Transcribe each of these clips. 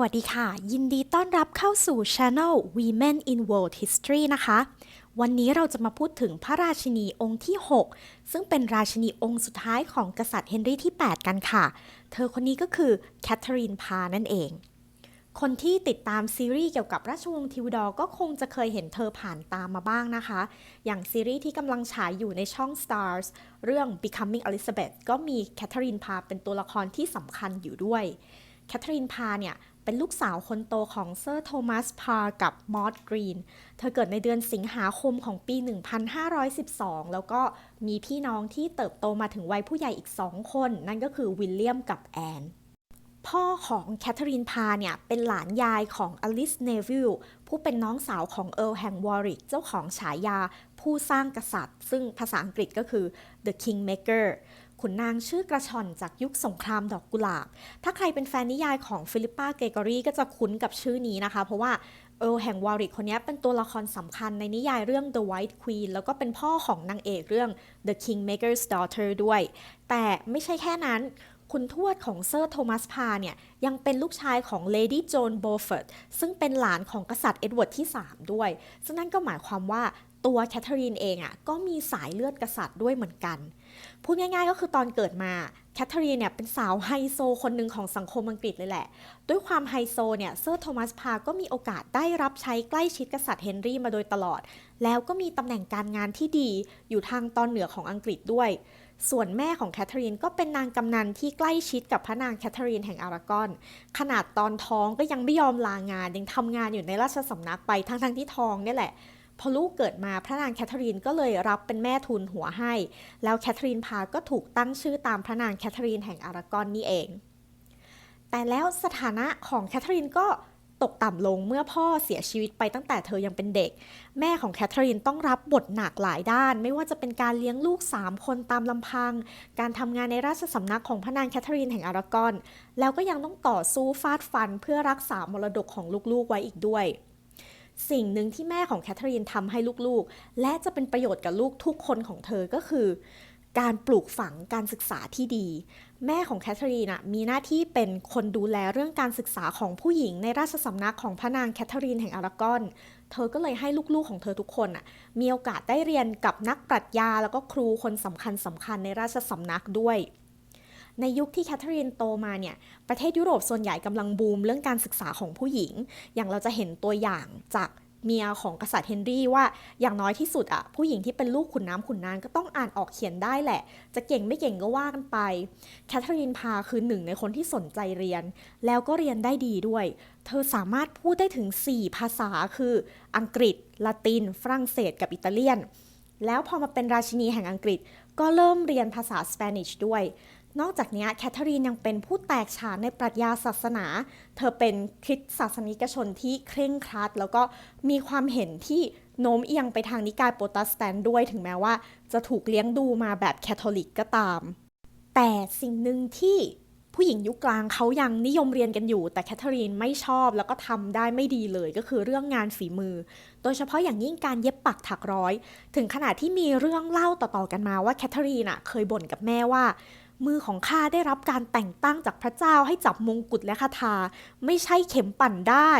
วัสดีค่ะ ยินดีต้อนรับเข้าสู่ Channel Women in World History นะคะ วันนี้เราจะมาพูดถึงพระราชินีองค์ที่ 6 ซึ่งเป็นราชินีองค์สุดท้ายของกษัตริย์เฮนรี่ที่ 8 กันค่ะ เธอคนนี้ก็คือแคทเธอรีนพานั่นเอง คนที่ติดตามซีรีส์เกี่ยวกับราชวงศ์ทิวดอร์ก็คงจะเคยเห็นเธอผ่านตามมาบ้างนะคะ อย่างซีรีส์ที่กำลังฉายอยู่ในช่อง Stars เรื่อง Becoming Elizabeth ก็มีแคทเธอรีนพาเป็นตัวละครที่สำคัญอยู่ด้วยแคทเธอรีนพาเนี่ย เป็นลูกสาวคนโตของเซอร์โทมัสพากับมอดกรีน เธอเกิดในเดือนสิงหาคมของปี 1512 แล้วก็มีพี่น้องที่เติบโตมาถึงวัยผู้ใหญ่อีกสองคน นั่นก็คือวิลเลียมกับแอนพ่อของแคทเธอรีนพาเนี่ย เป็นหลานยายของอลิสเนวิลผู้เป็นน้องสาวของเอิร์ลแห่งวอริกเจ้าของฉายาผู้สร้างกษัตริย์ ซึ่งภาษาอังกฤษก็คือ The Kingmaker ขุนนางชื่อกระชอนจากยุคสงครามดอกกุหลาบ ถ้าใครเป็นแฟนนิยายของฟิลิปปาเกเกอรี่ก็จะคุ้นกับชื่อนี้นะคะ เพราะว่าเอลแห่งวอริกคนนี้เป็นตัวละครสำคัญในนิยายเรื่อง The White Queen แล้วก็เป็นพ่อของนางเอกเรื่อง The Kingmaker's Daughter ด้วย แต่ไม่ใช่แค่นั้นคุณทวดของเซอร์โทมัสพาเนี่ย ยังเป็นลูกชายของเลดี้โจนโบเฟิร์ดซึ่งเป็นหลานของกษัตริย์เอ็ดเวิร์ดที่ 3 ด้วย ซึ่งนั่นก็หมายความว่าตัวแคทเธอรีนเองอะ่ะก็มีสายเลือดกษัตริย์ด้วยเหมือนกัน พูดง่ายๆก็คือตอนเกิดมาแคทเธอรีนเนี่ยเป็นสาวไฮโซคนหนึ่งของสังคมอังกฤษเลยแหละ ด้วยความไฮโซเนี่ยเซอร์โทมัสพาก็มีโอกาสได้รับใช้ใกล้ชิดกษัตริย์เฮนรี่มาโดยตลอด แล้วก็มีตำแหน่งการงานที่ดีอยู่ทางตอนเหนือของอังกฤษด้วย ส่วนแม่ของแคทเธอรีนก็เป็นนางกำนันที่ใกล้ชิดกับพระนางแคทเธอรีนแห่งอารากอน ขนาดตอนท้องก็ยังไม่ยอมลางานยังทำงานอยู่ในราชสำนักไปทั้งๆที่ท้องเนี่ยแหละ พอลูกเกิดมาพระนางแคทเธอรีนก็เลยรับเป็นแม่ทุนหัวให้ แล้วแคทเธอรีนพาก็ถูกตั้งชื่อตามพระนางแคทเธอรีนแห่งอารากอนนี่เอง แต่แล้วสถานะของแคทเธอรีนก็ตกต่ำลงเมื่อพ่อเสียชีวิตไปตั้งแต่เธอยังเป็นเด็ก แม่ของแคทเธอรีนต้องรับบทหนักหลายด้าน ไม่ว่าจะเป็นการเลี้ยงลูก 3 คนตามลำพัง การทำงานในราชสำนักของพระนางแคทเธอรีนแห่งอารากอน แล้วก็ยังต้องต่อสู้ฟาดฟันเพื่อรักษามรดกของลูกๆไว้อีกด้วย สิ่งหนึ่งที่แม่ของแคทเธอรีนทำให้ลูกๆ และจะเป็นประโยชน์กับลูกทุกคนของเธอก็คือ การปลูกฝังการศึกษาที่ดี แม่ของแคทเธอรีนมีหน้าที่เป็นคนดูแลเรื่องการศึกษาของผู้หญิงในราชสำนักของพระนางแคทเธอรีนแห่งอารากอน เธอก็เลยให้ลูกๆของเธอทุกคนมีโอกาสได้เรียนกับนักปรัชญาแล้วก็ครูคนสำคัญสำคัญในราชสำนักด้วย ในยุคที่แคทเธอรีนโตมาเนี่ย ประเทศยุโรปส่วนใหญ่กำลังบูมเรื่องการศึกษาของผู้หญิง อย่างเราจะเห็นตัวอย่างจากเมียของกษัตริย์เฮนรี่ว่าอย่างน้อยที่สุดอะผู้หญิงที่เป็นลูกขุนน้ำขุนนางก็ต้องอ่านออกเขียนได้แหละ จะเก่งไม่เก่งก็ว่ากันไปแคทเธอรีนพาคือหนึ่งในคนที่สนใจเรียน แล้วก็เรียนได้ดีด้วย เธอสามารถพูดได้ถึง 4 ภาษาคืออังกฤษ ละติน ฝรั่งเศส กับอิตาเลียน แล้วพอมาเป็นราชินีแห่งอังกฤษ ก็เริ่มเรียนภาษาสเปนิชด้วย นอกจากนี้แคทเธอรีนยังเป็นผู้แตกฉานในปรัชญาศาสนา เธอเป็นคริสตศาสนิกชนที่เคร่งครัด แล้วก็มีความเห็นที่โน้มเอียงไปทางนิกายโปรเตสแตนต์ด้วยถึงแม้ว่า จะถูกเลี้ยงดูมาแบบแคทอลิกก็ตาม แต่สิ่งหนึ่งที่ผู้หญิงยุคกลางเขายังนิยมเรียนกันอยู่ แต่แคทเธอรีนไม่ชอบแล้วก็ทำได้ไม่ดีเลยก็คือเรื่องงานฝีมือ โดยเฉพาะอย่างยิ่งการเย็บปักถักร้อย ถึงขนาดที่มีเรื่องเล่าต่อๆกันมาว่าแคทเธอรีนอะเคยบ่นกับแม่ว่า มือของข้าได้รับการแต่งตั้งจากพระเจ้าให้จับมงกุฎและคาถาไม่ใช่เข็มปั่นได้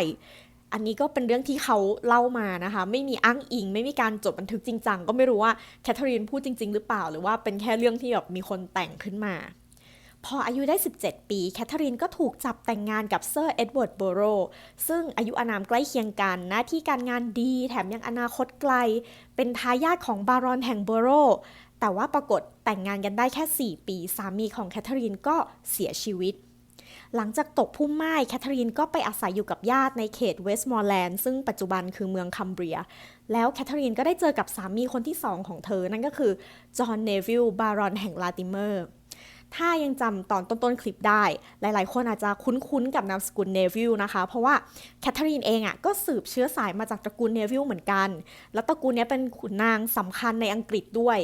อันนี้ก็เป็นเรื่องที่เขาเล่ามานะคะ ไม่มีอ้างอิง ไม่มีการจดบันทึกจริงจังก็ไม่รู้ว่าแคทเธอรีนพูดจริง ๆ หรือเปล่า หรือว่าเป็นแค่เรื่องที่แบบมีคนแต่งขึ้นมาพออายุได้ 17 ปี แคทเธอรีนก็ถูกจับแต่งงานกับเซอร์เอ็ดเวิร์ดโบโรซึ่งอายุอานามใกล้เคียงกัน หน้าที่การงานดี แถมยังอนาคตไกล เป็นทายาทของบารอนแห่งโบโร แต่ว่าปรากฏแต่งงานกันได้แค่ 4 ปี สามีของแคทเธอรีนก็เสียชีวิต หลังจากตกพุ่มไม้แคทเธอรีนก็ไปอาศัยอยู่กับญาติในเขตเวสต์มอร์แลนด์ซึ่งปัจจุบันคือเมืองคัมเบรีย แล้วแคทเธอรีนก็ได้เจอกับสามีคนที่สองของเธอ นั่นก็คือจอห์นเนวิลบารอนแห่งลาติเมอร์ถ้ายังจำตอนต้นๆคลิปได้ หลายๆ คนอาจจะคุ้นๆ กับนามสกุลเนวิลนะคะ เพราะว่าแคทเธอรีนเองอะก็สืบเชื้อสายมาจากตระกูลเนวิลเหมือนกัน แล้วตระกูลนี้เป็นขุนนางสำคัญในอังกฤษด้วย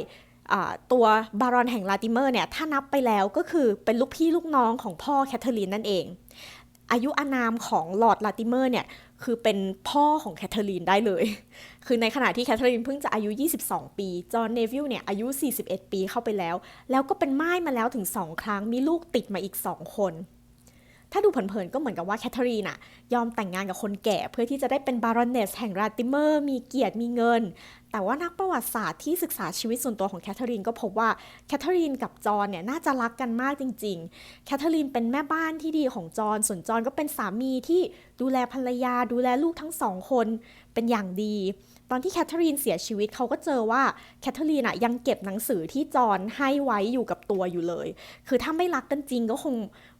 ตัวบารอนแห่งลาติเมอร์เนี่ยถ้านับไปแล้วก็คือเป็นลูกพี่ลูกน้องของพ่อแคทเธอรีนนั่นเอง อายุอานามของลอร์ดลาติเมอร์เนี่ยคือเป็นพ่อของแคทเธอรีนได้เลย คือในขณะที่แคทเธอรีนเพิ่งจะอายุ 22 ปี จอห์นเนวิลเนี่ยอายุ 41 ปีเข้าไปแล้ว แล้วก็เป็นม่ายมาแล้วถึง 2 ครั้งมีลูกติดมาอีก 2 คน ถ้าดูเผินๆก็เหมือนกับว่าแคทเธอรีนอะยอมแต่งงานกับคนแก่ เพื่อที่จะได้เป็นบารอนเนสแห่งราติเมอร์ มีเกียรติมีเงิน แต่ว่านักประวัติศาสตร์ที่ศึกษาชีวิตส่วนตัวของแคทเธอรีนก็พบว่าแคทเธอรีนกับจอห์นเนี่ยน่าจะรักกันมากจริง ๆ แคทเธอรีนเป็นแม่บ้านที่ดีของจอห์นส่วนจอห์นก็เป็นสามีที่ดูแลภรรยา ดูแลลูกทั้งสองคนเป็นอย่างดี ตอนที่แคทเธอรีนเสียชีวิตเขาก็เจอว่าแคทเธอรีนอะยังเก็บหนังสือที่จอห์นให้ไว้อยู่กับตัวอยู่เลย คือถ้าไม่รักกันจริงก็คง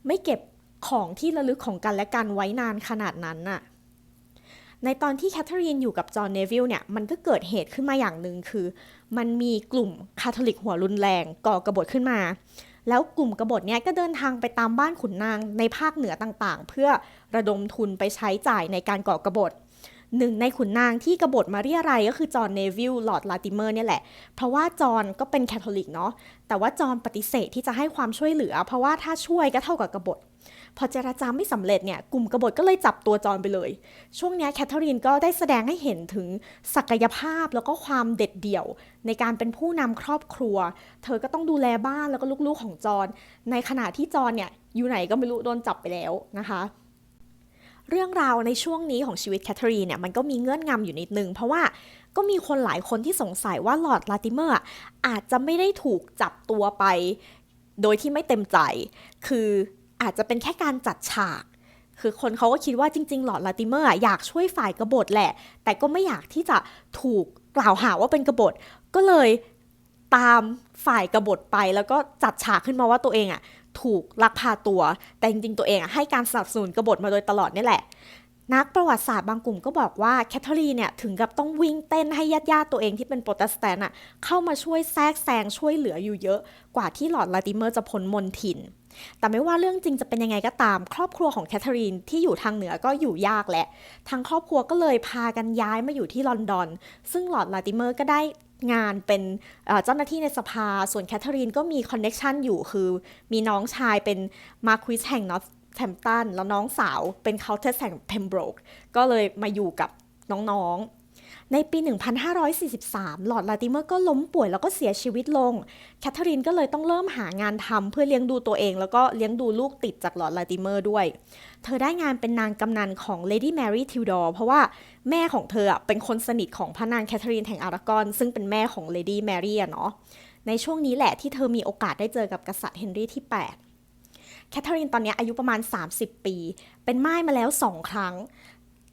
ไม่เก็บ ของที่ระลึกของกันและกันไว้นานขนาดนั้นน่ะในตอนที่แคทเธอรีนอยู่กับจอห์นเนวิลเนี่ยมันก็เกิดเหตุขึ้นมาอย่างหนึ่งคือ มันมีกลุ่มคาทอลิกหัวรุนแรงก่อกบฏขึ้นมา แล้วกลุ่มกบฏเนี่ยก็เดินทางไปตามบ้านขุนนางในภาคเหนือต่างๆ เพื่อระดมทุนไปใช้จ่ายในการก่อกบฏหนึ่งในขุนนางที่กบฏมาเรียอะไรยก็คือจอห์นเนวิลลอร์ดลาติเมอร์เนี่ยแหละ เพราะว่าจอห์นก็เป็นแคทอลิกเนาะแต่ว่าจอห์นปฏิเสธที่จะให้ความช่วยเหลือ เพราะว่าถ้าช่วยก็เท่ากับกบฏ พอเจรจาไม่สำเร็จเนี่ยกลุ่มกบฏก็เลยจับตัวจอห์นไปเลย ช่วงนี้แคทเธอรีนก็ได้แสดงให้เห็นถึงศักยภาพแล้วก็ความเด็ดเดี่ยว ในการเป็นผู้นำครอบครัว เธอก็ต้องดูแลบ้านแล้วก็ลูกๆของจอห์นในขณะที่จอห์นเนี่ยอยู่ไหนก็ไม่รู้โดนจับไปแล้วนะคะเรื่องราวในช่วงนี้ของชีวิตแคทเธอรีนเนี่ยมันก็มีเงื่อนงำอยู่นิดนึง เพราะว่าก็มีคนหลายคนที่สงสัยว่าลอร์ดลาติเมอร์อาจจะไม่ได้ถูกจับตัวไป โดยที่ไม่เต็มใจ คือ อาจจะเป็นแค่การจัดฉาก คือคนเขาก็คิดว่าจริง ๆ หลอดลาติเมอร์อยากช่วยฝ่ายกบฏแหละ แต่ก็ไม่อยากที่จะถูกกล่าวหาว่าเป็นกบฏ ก็เลยตามฝ่ายกบฏไปแล้วก็จัดฉากขึ้นมาว่าตัวเองอะถูกลักพาตัว แต่จริง ๆ ตัวเองอะให้การสนับสนุนกบฏมาโดยตลอดนี่แหละ นักประวัติศาสตร์บางกลุ่มก็บอกว่าแคทเธอรีนเนี่ยถึงกับต้องวิ่งเต้นให้ญาติๆตัวเองที่เป็นโปรเตสแตนต์อะเข้ามาช่วยแทรกแซงช่วยเหลืออยู่เยอะกว่าที่หลอดลาติเมอร์จะพ้นมนทิน แต่ไม่ว่าเรื่องจริงจะเป็นยังไงก็ตาม ครอบครัวของแคทเธอรีนที่อยู่ทางเหนือก็อยู่ยากแหละทางครอบครัวก็เลยพากันย้ายมาอยู่ที่ลอนดอน ซึ่งหลอดลาติเมอร์ก็ได้งานเป็นเจ้าหน้าที่ในสภา ส่วนแคทเธอรีนก็มีคอนเน็ชันอยู่คือมีน้องชายเป็นมาควิสแห่งนอตแ a มตันแล้วน้องสาวเป็นเคาน์เทสแห่งเพมโบรกก็เลยมาอยู่กับน้องๆ ในปี 1543 หลอดลาติเมอร์ก็ล้มป่วยแล้วก็เสียชีวิตลง แคทเธอรีนก็เลยต้องเริ่มหางานทำเพื่อเลี้ยงดูตัวเอง แล้วก็เลี้ยงดูลูกติดจากหลอดลาติเมอร์ด้วย เธอได้งานเป็นนางกำนันของ Lady Mary Tudor เพราะว่าแม่ของเธอเป็นคนสนิทของพระนางแคทเธอรีนแห่งอารากอน ซึ่งเป็นแม่ของ Lady Mary อะเนาะ ในช่วงนี้แหละที่เธอมีโอกาสได้เจอกับกษัตริย์เฮนรี่ที่ 8แคทเธอรีนตอนนี้อายุประมาณ 30 ปี เป็นม่ายมาแล้ว 2 ครั้ง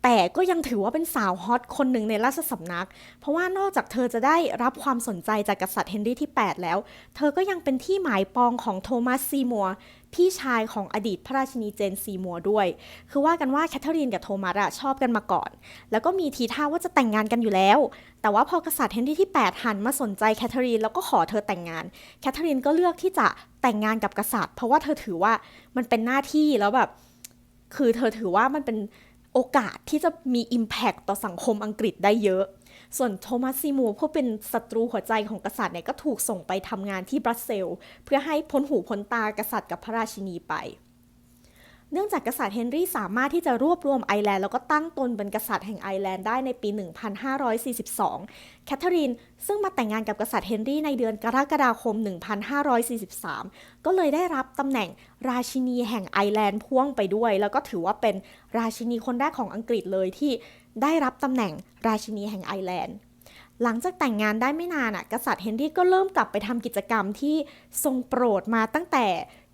แต่ก็ยังถือว่าเป็นสาวฮอตคนหนึ่งในราชสำนัก เพราะว่านอกจากเธอจะได้รับความสนใจจากกษัตริย์เฮนรี่ที่ 8 แล้ว เธอก็ยังเป็นที่หมายปองของโทมัสซีมัวร์พี่ชายของอดีตพระราชินีเจนซีมัวร์ด้วย คือว่ากันว่าแคทเธอรีนกับโทมัสอะชอบกันมาก่อน แล้วก็มีทีท่าว่าจะแต่งงานกันอยู่แล้ว แต่ว่าพอกษัตริย์เฮนรี่ที่ 8 หันมาสนใจแคทเธอรีนแล้วก็ขอเธอแต่งงาน แคทเธอรีนก็เลือกที่จะแต่งงานกับกษัตริย์ เพราะว่าเธอถือว่ามันเป็นหน้าที่แล้วแบบ คือเธอถือว่ามันเป็น โอกาสที่จะมี Impact ต่อสังคมอังกฤษได้เยอะ ส่วนโทมัสซีมูร์ผู้เป็นศัตรูหัวใจของกษัตริย์เนี่ยก็ถูกส่งไปทำงานที่บรัสเซลเพื่อให้พ้นหูพ้นตากษัตริย์กับพระราชินีไป เนื่องจากกษัตริย์เฮนรี่สามารถที่จะรวบรวมไอร์แลนด์แล้วก็ตั้งตนเป็นกษัตริย์แห่งไอร์แลนด์ได้ในปี 1542 แคทเธอรีนซึ่งมาแต่งงานกับกษัตริย์เฮนรี่ในเดือนกรกฎาคม 1543 ก็เลยได้รับตำแหน่งราชินีแห่งไอร์แลนด์พ่วงไปด้วย แล้วก็ถือว่าเป็นราชินีคนแรกของอังกฤษเลยที่ได้รับตำแหน่งราชินีแห่งไอร์แลนด์หลังจากแต่งงานได้ไม่นานอะกษัตริย์เฮนรี่ก็เริ่มกลับไปทำกิจกรรมที่ทรงโปรดมาตั้งแต่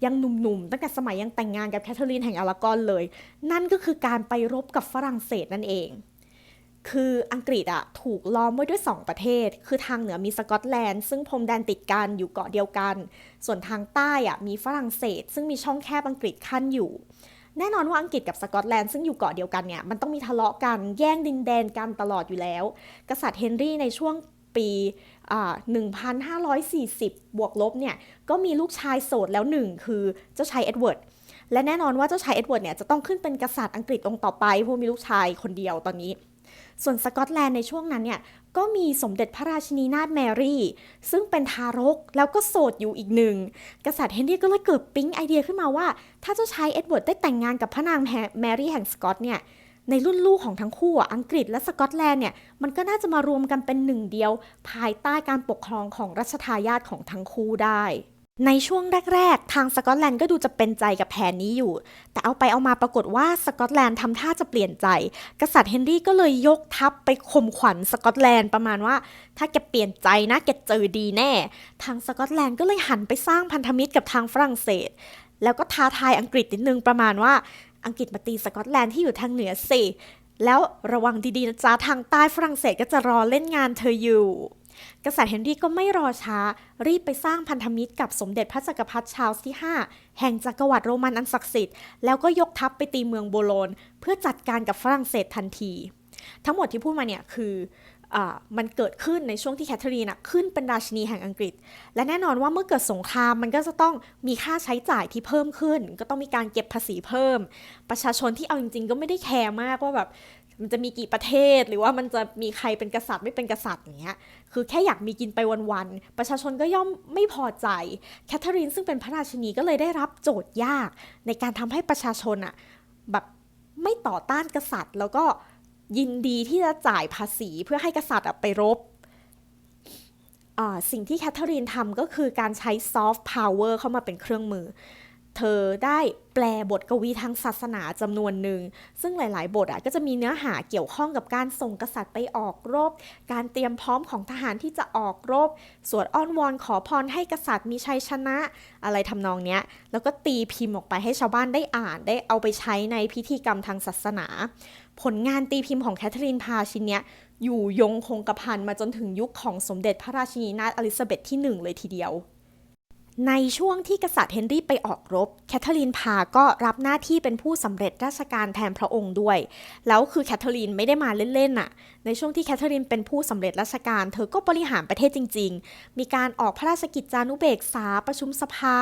ยังหนุ่มๆ ตั้งแต่สมัยยังแต่งงานกับแคทเธอรีนแห่งอารากอนเลย นั่นก็คือการไปรบกับฝรั่งเศสนั่นเอง คืออังกฤษอะถูกล้อมไว้ด้วย 2 ประเทศ คือทางเหนือมีสกอตแลนด์ ซึ่งพรมแดนติดกันอยู่เกาะเดียวกัน ส่วนทางใต้อะมีฝรั่งเศส ซึ่งมีช่องแคบอังกฤษขั้นอยู่แน่นอนว่าอังกฤษกับสกอตแลนด์ซึ่งอยู่เกาะเดียวกันเนี่ยมันต้องมีทะเลาะกันแย่งดินแดนกันตลอดอยู่แล้ว กษัตริย์เฮนรี่ในช่วง ปีอ่า1540 บวกลบเนี่ย ก็มีลูกชายโสดแล้วหนึ่งคือเจ้าชายเอ็ดเวิร์ด และแน่นอนว่าเจ้าชายเอ็ดเวิร์ดเนี่ยจะต้องขึ้นเป็นกษัตริย์อังกฤษองค์ต่อไปเพราะมีลูกชายคนเดียวตอนนี้ ส่วนสกอตแลนด์ในช่วงนั้นเนี่ยก็มีสมเด็จพระราชินีนาถแมรี่ ซึ่งเป็นทารกแล้วก็โสดอยู่อีกหนึ่ง กษัตริย์เฮนรี่ก็เลยเกิดปิ๊งไอเดียขึ้นมาว่า ถ้าเจ้าชายเอ็ดเวิร์ดได้แต่งงานกับพระนางแมรี่แห่งสกอตเนี่ย ในรุ่นลูกของทั้งคู่อังกฤษและสกอตแลนด์เนี่ยมันก็น่าจะมารวมกันเป็นหนึ่งเดียว ภายใต้การปกครองของรัชทายาทของทั้งคู่ได้ในช่วงแรก ๆ ทางสกอตแลนด์ก็ดูจะเป็นใจกับแผนนี้อยู่ แต่เอาไปเอามาปรากฏว่าสกอตแลนด์ทำท่าจะเปลี่ยนใจ กษัตริย์เฮนรี่ก็เลยยกทัพไปข่มขวัญสกอตแลนด์ประมาณว่า ถ้าแกเปลี่ยนใจนะแกเจอดีแน่ ทางสกอตแลนด์ก็เลยหันไปสร้างพันธมิตรกับทางฝรั่งเศส แล้วก็ท้าทายอังกฤษนิดนึงประมาณว่า อังกฤษมาตีสกอตแลนด์ที่อยู่ทางเหนือสิแล้วระวังดีๆนะจ๊ะทางใต้ฝรั่งเศสก็จะรอเล่นงานเธออยู่ กษัตริย์เฮนรี่ก็ไม่รอช้า รีบไปสร้างพันธมิตรกับสมเด็จพระจักรพรรดิชาร์ลส์ที่ 5 แห่งจักรวรรดิโรมันอันศักดิ์สิทธิ์แล้วก็ยกทัพไปตีเมืองโบโลนเพื่อจัดการกับฝรั่งเศสทันที ทั้งหมดที่พูดมาเนี่ยคือ มันเกิดขึ้นในช่วงที่แคทเธอรีนขึ้นเป็นราชินีแห่งอังกฤษ และแน่นอนว่าเมื่อเกิดสงครามมันก็จะต้องมีค่าใช้จ่ายที่เพิ่มขึ้น ก็ต้องมีการเก็บภาษีเพิ่ม ประชาชนที่เอาจริงๆ ก็ไม่ได้แคร์มากว่าแบบมันจะมีกี่ประเทศหรือว่ามันจะมีใครเป็นกษัตริย์ไม่เป็นกษัตริย์อย่างเงี้ย คือแค่อยากมีกินไปวันๆ ประชาชนก็ย่อมไม่พอใจ แคทเธอรีนซึ่งเป็นพระราชินีก็เลยได้รับโจทย์ยาก ในการทำให้ประชาชนอะแบบไม่ต่อต้านกษัตริย์ แล้วก็ ยินดีที่จะจ่ายภาษีเพื่อให้กษัตริย์ไปรบสิ่งที่แคทเธอรีนทำก็คือการใช้ซอฟต์พาวเวอร์เข้ามาเป็นเครื่องมือ เธอได้แปลบทกวีทางศาสนาจำนวนหนึ่ง ซึ่งหลาย ๆ บทอะก็จะมีเนื้อหาเกี่ยวข้องกับการส่งกษัตริย์ไปออกรบ การเตรียมพร้อมของทหารที่จะออกรบ สวดอ้อนวอนขอพรให้กษัตริย์มีชัยชนะ อะไรทำนองเนี้ย แล้วก็ตีพิมพ์ออกไปให้ชาวบ้านได้อ่าน ได้เอาไปใช้ในพิธีกรรมทางศาสนา ผลงานตีพิมพ์ของแคทเธอรีนพาชินเนี้ยอยู่ยงคงกระพันมาจนถึงยุคของสมเด็จพระราชินีนาถอลิซาเบธที่หนึ่งเลยทีเดียว ในช่วงที่กษัตริย์เฮนรี่ไปออกรบ แคทเธอรีนพาก็รับหน้าที่เป็นผู้สำเร็จราชการแทนพระองค์ด้วย แล้วคือแคทเธอรีนไม่ได้มาเล่นๆน่ะ ในช่วงที่แคทเธอรีนเป็นผู้สำเร็จราชการ เธอก็บริหารประเทศจริง ๆ มีการออกพระราชกิจจานุเบกษาประชุมสภา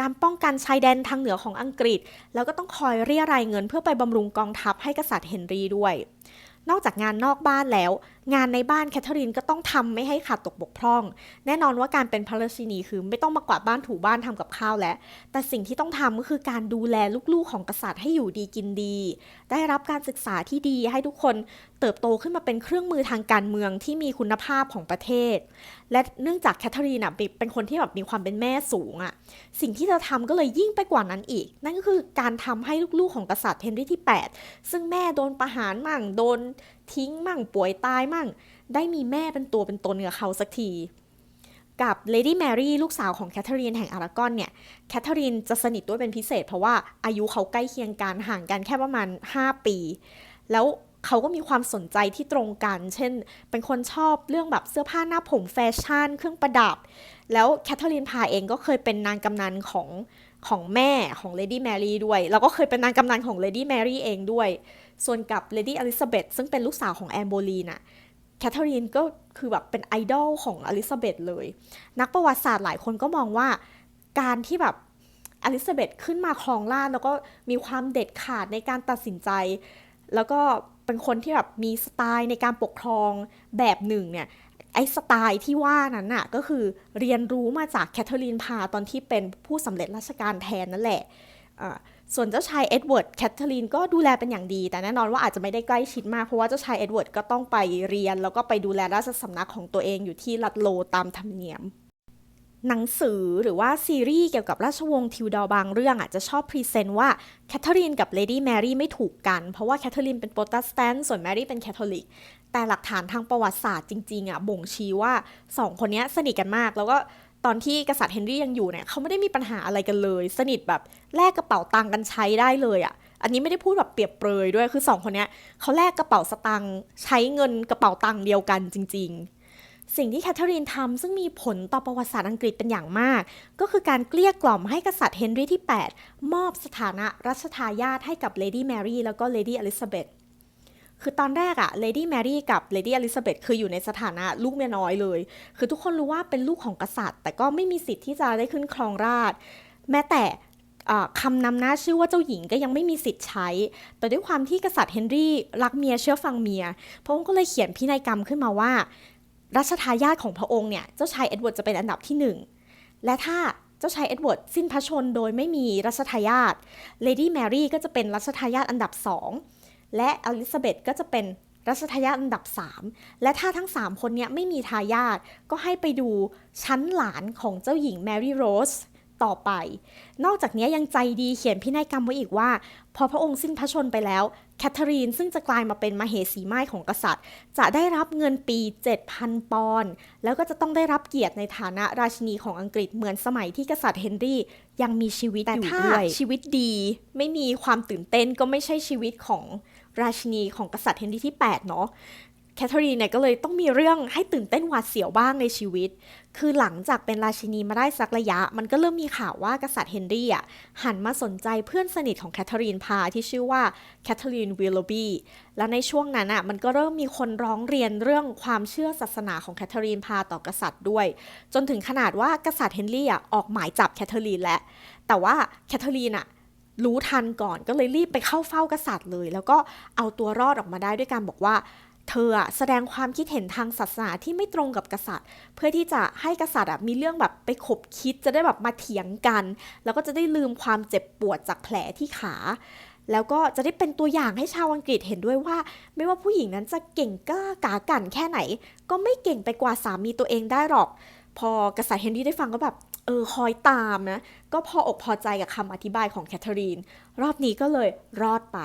การป้องกันชายแดนทางเหนือของอังกฤษ แล้วก็ต้องคอยเรียรายเงินเพื่อไปบำรุงกองทัพให้กษัตริย์เฮนรี่ด้วย นอกจากงานนอกบ้านแล้ว งานในบ้านแคทเธอรีนก็ต้องทำไม่ให้ขาดตกบกพร่อง แน่นอนว่าการเป็นพระราชินีคือไม่ต้องมากวาดบ้านถูบ้านทำกับข้าวแล้ว แต่สิ่งที่ต้องทำก็คือการดูแลลูกๆของกษัตริย์ให้อยู่ดีกินดี ได้รับการศึกษาที่ดีให้ทุกคนเติบโตขึ้นมาเป็นเครื่องมือทางการเมืองที่มีคุณภาพของประเทศ และเนื่องจากแคทเธอรีนเป็นคนที่แบบมีความเป็นแม่สูงอะสิ่งที่เธอทำก็เลยยิ่งไปกว่านั้นอีก นั่นก็คือการทำให้ลูกๆของกษัตริย์เฮนรี่ที่ 8 ซึ่งแม่โดนประหารมั่งโดนทิ้งมั่งป่วยตายมั่ง ได้มีแม่เป็นตัวเป็นตนกับเขาสักทีกับเลดี้แมรี่ลูกสาวของแคทเธอรีนแห่งอารากอนเนี่ยแคทเธอรีนจะสนิทด้วยเป็นพิเศษ เพราะว่าอายุเขาใกล้เคียงกันห่างกันแค่ประมาณ 5 ปี แล้วเขาก็มีความสนใจที่ตรงกัน เช่น เป็นคนชอบเรื่องแบบเสื้อผ้าหน้าผมแฟชั่น เครื่องประดับ แล้วแคทเธอรีนพาเองก็เคยเป็นนางกำนันของของแม่ของเลดี้แมรี่ด้วย แล้วก็เคยเป็นนางกำนันของเลดี้แมรี่เองด้วย ส่วนกับเลดี้อลิซาเบธซึ่งเป็นลูกสาวของแอนโบลีนอะแคทเธอรีนก็คือแบบเป็นไอดอลของอลิซาเบธเลย นักประวัติศาสตร์หลายคนก็มองว่าการที่แบบอลิซาเบธขึ้นมาครองราชแล้วก็มีความเด็ดขาดในการตัดสินใจ แล้วก็เป็นคนที่แบบมีสไตล์ในการปกครองแบบหนึ่งเนี่ยไอ้สไตล์ที่ว่านั้นน่ะก็คือเรียนรู้มาจากแคทเธอรีนพาตอนที่เป็นผู้สำเร็จราชการแทนนั่นแหละ ส่วนเจ้าชายเอ็ดเวิร์ดแคทเธอรีนก็ดูแลเป็นอย่างดี แต่แน่นอนว่าอาจจะไม่ได้ใกล้ชิดมากเพราะว่าเจ้าชายเอ็ดเวิร์ดก็ต้องไปเรียน แล้วก็ไปดูแลราชสำนักของตัวเองอยู่ที่ลัดโลตามธรรมเนียม หนังสือหรือว่าซีรีส์เกี่ยวกับราชวงศ์ทิวดอร์บางเรื่องอะจะชอบพรีเซนต์ว่าแคทเธอรีนกับเลดี้แมรี่ไม่ถูกกัน เพราะว่าแคทเธอรีนเป็นโปรเตสแตนต์ส่วนแมรี่เป็นแคทอลิกแต่หลักฐานทางประวัติศาสตร์จริงๆอะบ่งชี้ว่าสองคนนี้สนิทกันมากแล้วก็ ตอนที่กษัตริย์เฮนรี่ยังอยู่เนี่ยเขาไม่ได้มีปัญหาอะไรกันเลย สนิทแบบแลกกระเป๋าตังค์กันใช้ได้เลยอะอันนี้ไม่ได้พูดแบบเปรียบเปรยด้วยคือสองคนเนี้ยเขาแลกกระเป๋าสตังค์ใช้เงินกระเป๋าตังค์เดียวกันจริง ๆ สิ่งที่แคทเธอรีนทำซึ่งมีผลต่อประวัติศาสตร์อังกฤษเป็นอย่างมาก ก็คือการเกลี้ยกล่อมให้กษัตริย์เฮนรี่ที่ 8 มอบสถานะรัชทายาทให้กับเลดี้แมรี่แล้วก็เลดี้อลิซาเบธ คือตอนแรกอะเลดี้แมรี่กับเลดี้อลิซาเบธคืออยู่ในสถานะลูกเมียน้อยเลย คือทุกคนรู้ว่าเป็นลูกของกษัตริย์ แต่ก็ไม่มีสิทธิ์ที่จะได้ขึ้นครองราช แม้แต่คำนำหน้าชื่อว่าเจ้าหญิงก็ยังไม่มีสิทธิ์ใช้ แต่ด้วยความที่กษัตริย์เฮนรี่รักเมียเชื่อฟังเมีย พระองค์ก็เลยเขียนพินัยกรรมขึ้นมาว่า รัชทายาทของพระองค์เนี่ยเจ้าชายเอ็ดเวิร์ดจะเป็นอันดับที่หนึ่งและถ้าเจ้าชายเอ็ดเวิร์ดสิ้นพระชนม์โดยไม่มีรัชทายาทเลดี้แมรี่ก็จะเป็นรัชทายาทอันดับสอง และอลิซาเบธก็จะเป็นรัชทายาทอันดับ 3 และถ้าทั้ง 3 คนเนี้ยไม่มีทายาทก็ให้ไปดูชั้นหลานของเจ้าหญิงแมรี่โรสต่อไป นอกจากนี้ยังใจดีเขียนพินัยกรรมไว้อีกว่า พอพระองค์สิ้นพระชนไปแล้วแคทเธอรีนซึ่งจะกลายมาเป็นมเหสีไม่ายของกษัตริย์ จะได้รับเงินปี 7,000 ปอนด์แล้วก็จะต้องได้รับเกียรติในฐานะราชินีของอังกฤษเหมือนสมัยที่กษัตริย์เฮนรี่ยังมีชีวิตอยู่ด้วยชีวิตดี ไม่มีความตื่นเต้นก็ไม่ใช่ชีวิตของ ราชินีของกษัตริย์เฮนรี่ที่ 8 เนาะแคทเธอรีนเนี่ยก็เลยต้องมีเรื่องให้ตื่นเต้นหวาดเสียวบ้างในชีวิต คือหลังจากเป็นราชินีมาได้สักระยะ มันก็เริ่มมีข่าวว่ากษัตริย์เฮนรี่อะหันมาสนใจเพื่อนสนิทของแคทเธอรีนพาที่ชื่อว่าแคทเธอรีนวิลโลบีและในช่วงนั้นอะมันก็เริ่มมีคนร้องเรียนเรื่องความเชื่อศาสนาของแคทเธอรีนพาต่อกษัตริย์ด้วย จนถึงขนาดว่ากษัตริย์เฮนรี่อะออกหมายจับแคทเธอรีนแล้วแต่ว่าแคทเธอรีนอะ รู้ทันก่อนก็เลยรีบไปเข้าเฝ้ากษัตริย์เลย แล้วก็เอาตัวรอดออกมาได้ด้วยการบอกว่า เธออะแสดงความคิดเห็นทางศาสนาที่ไม่ตรงกับกษัตริย์ เพื่อที่จะให้กษัตริย์อะมีเรื่องแบบไปขบคิดจะได้แบบมาเถียงกัน แล้วก็จะได้ลืมความเจ็บปวดจากแผลที่ขา แล้วก็จะได้เป็นตัวอย่างให้ชาวอังกฤษเห็นด้วยว่า ไม่ว่าผู้หญิงนั้นจะเก่งกล้ากากันแค่ไหน ก็ไม่เก่งไปกว่าสามีตัวเองได้หรอก พอกษัตริย์เฮนรี่ได้ฟังก็แบบ เออคอยตามนะ ก็พออกพอใจกับคำอธิบายของแคทเธอรีน รอบนี้ก็เลยรอดไป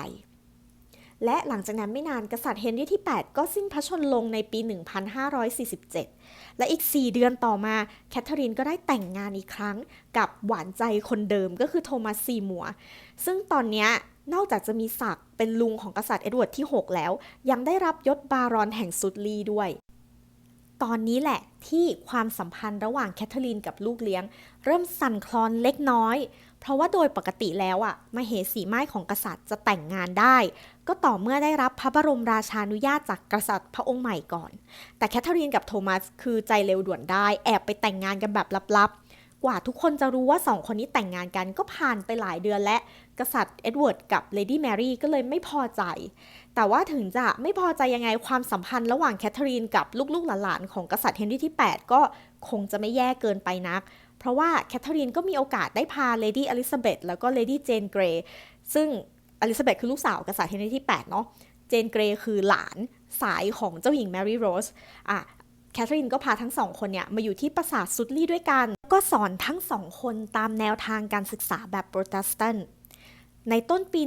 และหลังจากนั้นไม่นานกษัตริย์เฮนรี่ที่ 8 ก็สิ้นพระชนลงในปี 1547 และอีก 4 เดือนต่อมาแคทเธอรีนก็ได้แต่งงานอีกครั้งกับหวานใจคนเดิมก็คือโทมัสซีมัว ซึ่งตอนนี้นอกจากจะมีศักดิ์เป็นลุงของกษัตริย์เอ็ดเวิร์ดที่ 6 แล้ว ยังได้รับยศบารอนแห่งสุดลีด้วย ตอนนี้แหละที่ความสัมพันธ์ระหว่างแคทเธอรีนกับลูกเลี้ยง เริ่มสั่นคลอนเล็กน้อย เพราะว่าโดยปกติแล้วอะมเหสีไม้ของกษัตริย์จะแต่งงานได้ ก็ต่อเมื่อได้รับพระบรมราชานุญาตจากกษัตริย์พระองค์ใหม่ก่อน แต่แคทเธอรีนกับโทมัสคือใจเร็วด่วนได้ แอบไปแต่งงานกันแบบลับๆ กว่าทุกคนจะรู้ว่าสองคนนี้แต่งงานกันก็ผ่านไปหลายเดือนและกษัตริย์เอ็ดเวิร์ดกับเลดี้แมรี่ก็เลยไม่พอใจ แต่ว่าถึงจะไม่พอใจยังไงความสัมพันธ์ระหว่างแคทเธอรีนกับลูกๆหลานๆของกษัตริย์เฮนรี่ที่ 8 ก็คงจะไม่แย่เกินไปนัก เพราะว่าแคทเธอรีนก็มีโอกาสได้พาเลดี้อลิซาเบธแล้วก็เลดี้เจนเกรย์ซึ่งอลิซาเบธคือลูกสาวกษัตริย์เฮนรี่ที่ 8 เนาะเจนเกรย์คือหลานสายของเจ้าหญิงแมรี่โรสอะแคทเธอรีนก็พาทั้งสองคนเนี่ยมาอยู่ที่ปราสาทซุดลี่ด้วยกัน ก็สอนทั้งสองคนตามแนวทางการศึกษาแบบโปรเตสแตนต์ในต้นปี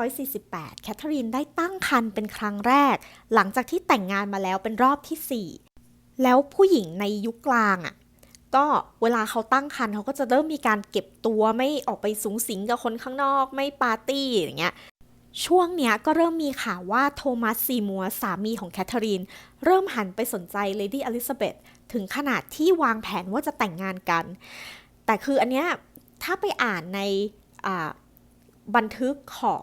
1548 แคทเธอรีนได้ตั้งครรภ์เป็นครั้งแรก หลังจากที่แต่งงานมาแล้วเป็นรอบที่ 4 แล้วผู้หญิงในยุคกลางอะ่ะก็เวลาเขาตั้งครรภ์เขาก็จะเริ่มมีการเก็บตัวไม่ออกไปสูงสิงกับคนข้างนอก ไม่ปาร์ตี้อย่างเงี้ย ช่วงเนี้ยก็เริ่มมีข่าวว่าโทมัสซีมัวร์สามีของแคทเธอรีน เริ่มหันไปสนใจเลดี้อลิซาเบธถึงขนาดที่วางแผนว่าจะแต่งงานกัน แต่คืออันเนี้ยถ้าไปอ่านในบันทึกของ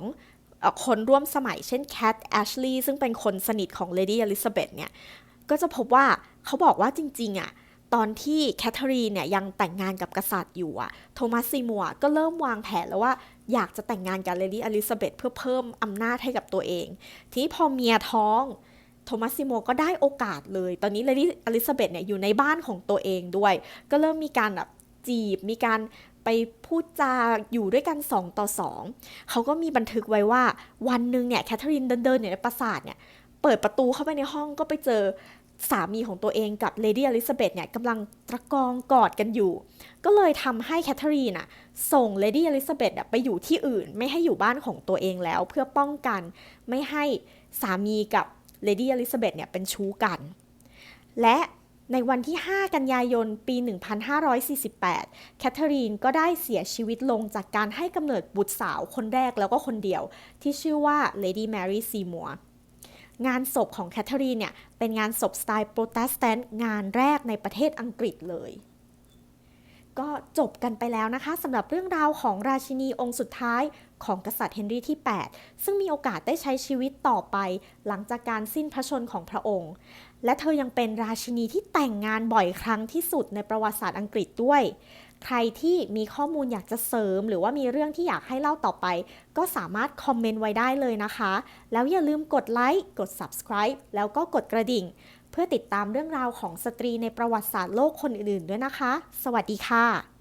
อคนร่วมสมัยเช่นแคทแอชลีย์ซึ่งเป็นคนสนิทของเลดี้อลิซาเบธเนี่ย ก็จะพบว่าเขาบอกว่าจริงๆอะตอนที่แคทเธอรีนเนี่ยยังแต่งงานกับกษัตริย์อยู่อะโทมัสซีมัวร์ก็เริ่มวางแผนแล้วว่า อยากจะแต่งงานกับเลดี้อลิซาเบธเพื่อเพิ่มอำนาจให้กับตัวเอง ทีนี้พอเมียท้องโทมัสซิโมก็ได้โอกาสเลย ตอนนี้เลดี้อลิซาเบธเนี่ยอยู่ในบ้านของตัวเองด้วย ก็เริ่มมีการแบบจีบ มีการไปพูดจาอยู่ด้วยกัน 2 ต่อ 2 เขาก็มีบันทึกไว้ว่าวันหนึ่งเนี่ยแคทเธอรีนเดินๆอยู่ในปราสาทเนี่ยเปิดประตูเข้าไปในห้องก็ไปเจอ สามีของตัวเองกับเลดี้อลิซาเบธเนี่ยกำลังตะกองกอดกันอยู่ ก็เลยทำให้แคทเธอรีนน่ะส่งเลดี้อลิซาเบธอะไปอยู่ที่อื่น ไม่ให้อยู่บ้านของตัวเองแล้ว เพื่อป้องกันไม่ให้สามีกับเลดี้อลิซาเบธเนี่ยเป็นชู้กัน และในวันที่ 5 กันยายน ปี 1548 แคทเธอรีนก็ได้เสียชีวิตลงจากการให้กำเนิดบุตรสาวคนแรกแล้วก็คนเดียว ที่ชื่อว่าเลดี้แมรี่ซีมัวร์ งานศพของแคทเธอรีนเนี่ยเป็นงานศพสไตล์โปรเตสแตนต์งานแรกในประเทศอังกฤษเลย ก็จบกันไปแล้วนะคะสำหรับเรื่องราวของราชินีองค์สุดท้ายของกษัตริย์เฮนรีที่ 8 ซึ่งมีโอกาสได้ใช้ชีวิตต่อไป หลังจากการสิ้นพระชนของพระองค์ และเธอยังเป็นราชินีที่แต่งงานบ่อยครั้งที่สุดในประวัติศาสตร์อังกฤษด้วย ใครที่มีข้อมูลอยากจะเสริม หรือว่ามีเรื่องที่อยากให้เล่าต่อไป ก็สามารถคอมเมนต์ไว้ได้เลยนะคะ แล้วอย่าลืมกดไลค์กด subscribe แล้วก็กดกระดิ่ง เพื่อติดตามเรื่องราวของสตรีในประวัติศาสตร์โลกคนอื่นๆด้วยนะคะ สวัสดีค่ะ